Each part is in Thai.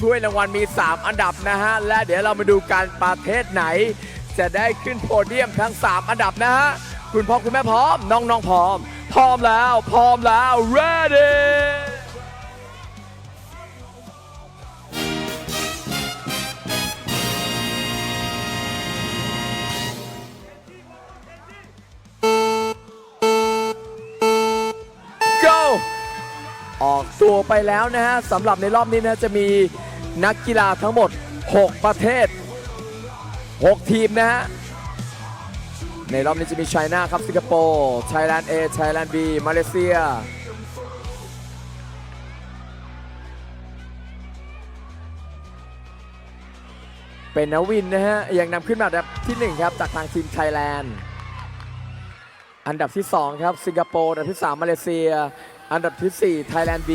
ถ้วยรางวัลมี 3 อันดับนะฮะ และเดี๋ยวเรามาดูกันประเทศไหน จะได้ขึ้นโพเดียมทั้ง 3 อันดับนะฮะ คุณพ่อคุณแม่พร้อม น้องๆพร้อม พร้อมแล้ว พร้อมแล้ว ready ตัวไปแล้วนะฮะสำหรับในรอบนี้นะจะมีนักกีฬาทั้งหมด 6 ประเทศ 6 ทีมนะฮะในรอบนี้จะมีไชน่าครับสิงคโปร์ไทยแลนด์ A ไทยแลนด์ B มาเลเซียเป็นนวินนะฮะยังนำขึ้นมาอันดับที่ 1 ครับ จากทางทีมไทยแลนด์ อันดับที่ 2 ครับ สิงคโปร์อันดับที่ 3 มาเลเซีย อันดับที่4ไทยแลนด์ B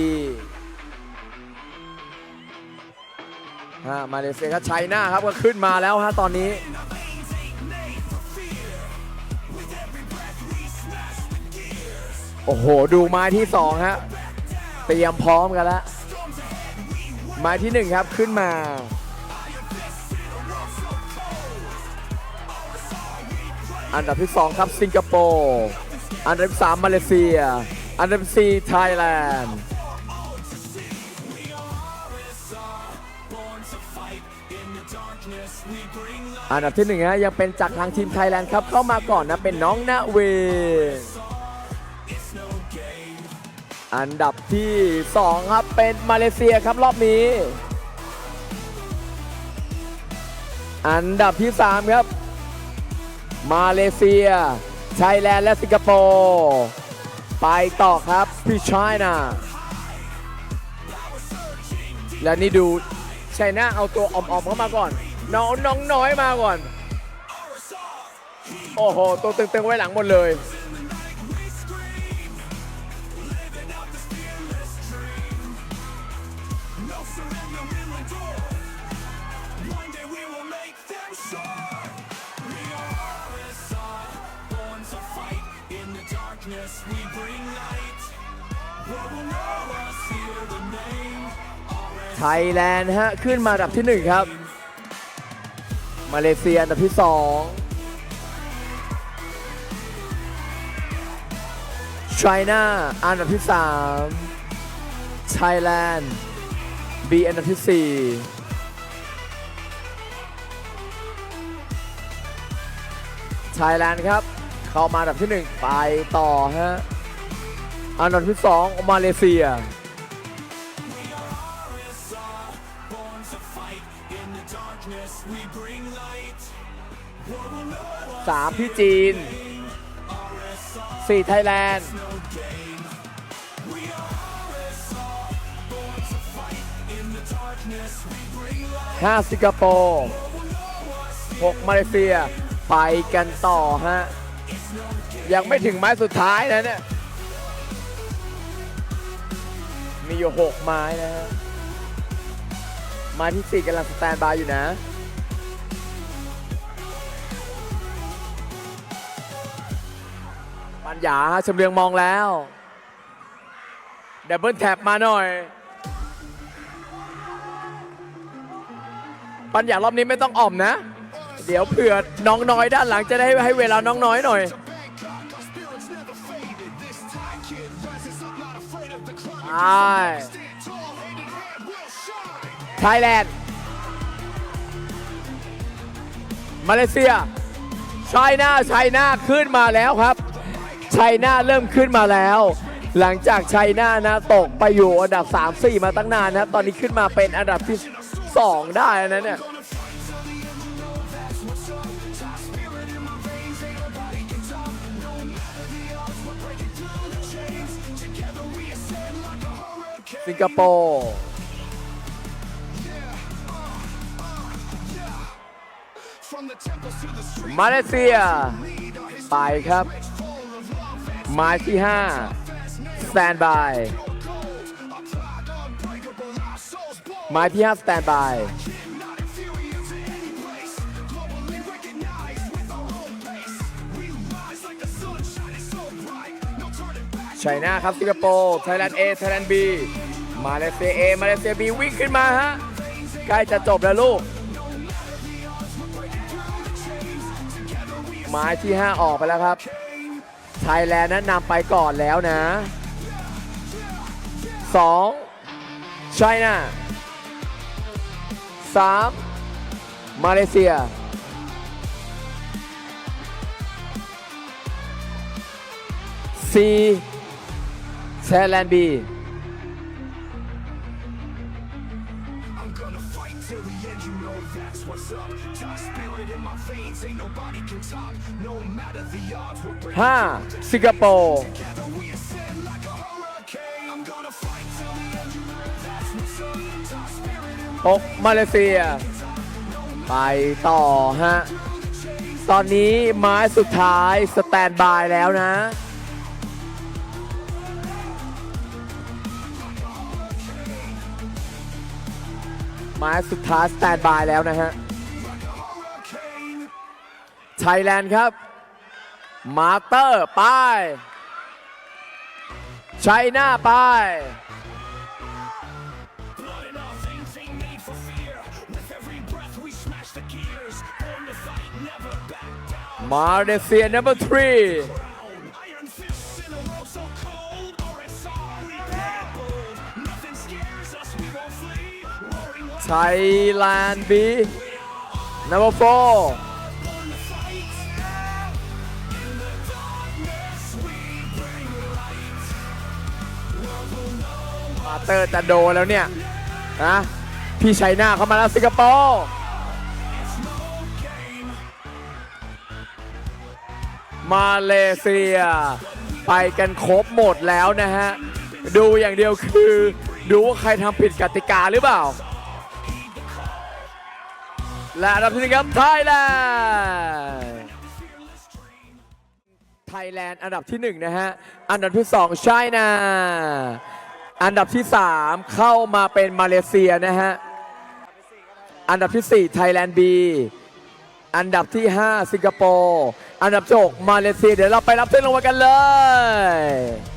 ฮะมาเลเซียครับไชน่าครับก็ขึ้นมาแล้วฮะตอนนี้โอ้โห ดูไม้ที่2ฮะเตรียมพร้อมกันแล้วไม้ที่ 1 ครับขึ้นมาอันดับที่ 2 ครับสิงคโปร์ อันดับที่3มาเลเซีย อันดับที่ไทยแลนด์อันดับที่หนึ่งฮะยังเป็นจากทางทีมไทยแลนด์ครับเข้ามาก่อนนะเป็นน้องนาเวอันดับที่สองครับเป็นมาเลเซียครับรอบนี้ อันดับที่สามครับ มาเลเซียไทยแลนด์และสิงคโปร์ ไปต่อครับพี่ชายนาและนี่ดูชัยน่าเอาตัวอ่อมๆเข้ามาก่อน น้องน้องน้อยมาก่อน โอ้โห ตัวตึงๆไว้หลังหมดเลย ไทยแลนด์ฮะ ขึ้นมาอันดับที่ 1 ครับ มาเลเซียอันดับที่ 2 ไชน่าอันดับที่ 3 ไทยแลนด์ B อันดับที่ 4ไทยแลนด์ครับ เข้ามาอันดับที่ 1 ไปต่อฮะ อันดับที่ 2 มาเลเซีย สามพี่จีนสี่ไทยแลนด์ห้าสิงคโปร์หกมาเลเซีย ไปกันต่อฮะ ยังไม่ถึงไม้สุดท้ายนะเนี่ย มีอยู่หกไม้นะฮะ ไม้ที่สี่กำลังสแตนบายอยู่นะ ปัญญาฮะชมเรืองมองแล้วดับเบิลแท็บมาหน่อย ปัญญารอบนี้ไม่ต้องอ่อมนะ เดี๋ยวเผื่อน้องน้อยด้านหลังจะได้ให้เวลาน้องน้อยหน่อยใช่ ไทยแลนด์ มาเลเซียไชน่าไชน่าขึ้นมาแล้วครับไชน่าเริ่มขึ้นมาแล้ว หลังจากไชน่านะตกไปอยู่อันดับ 3-4 มาตั้งนานนะตอนนี้ขึ้นมาเป็นอันดับที่ 2 ได้นะเนี่ยสิงคโปร์ มาเลเซีย ไปครับไม้ที่5สแตนบายไม้ที่5สแตนบายไชน่าครับสิงคโปร์ไทยแลนด์ A ไทยแลนด์ B มาเลเซีย A มาเลเซีย B วิ่งขึ้นมาฮะใกล้จะจบแล้วลูก ไม้ที่ 5 ออกไปแล้วครับ ไทยแลนด์นั้นนำไปก่อนแล้วนะ 2. ไชน่า 3. มาเลเซีย 4. ไทยแลนด์บี you know that's what's up. Got spirit in my 6มาเลเซีย ไปต่อฮะ ตอนนี้ไม้สุดท้ายสแตนบายแล้วนะไม้สุดท้ายสแตนบายแล้วนะฮะ ไทยแลนด์ครับ มาเตอร์ไปชัยหน้าไป มาเลเซีย number three ไทยแลนด์บี number four เตอร์จะโดนแล้วเนี่ยนะพี่ชัยนาเข้ามาแล้วสิงคโปร์มาเลเซีย ไปกันครบหมดแล้วนะฮะ ดูอย่างเดียวคือ ดูว่าใครทำผิดกติกาหรือเปล่า และอันดับที่หนึ่งครับไทยแลนด์ไทยแลนด์อันดับที่หนึ่งนะฮะ อันดับที่สองไชน่า อันดับที่ 3 เข้ามาเป็นมาเลเซียนะฮะ อันดับที่ 4 ไทยแลนด์บี อันดับที่ 5 สิงคโปร์ อันดับที่6มาเลเซีย เดี๋ยวเราไปรับเส้นลงมากันเลย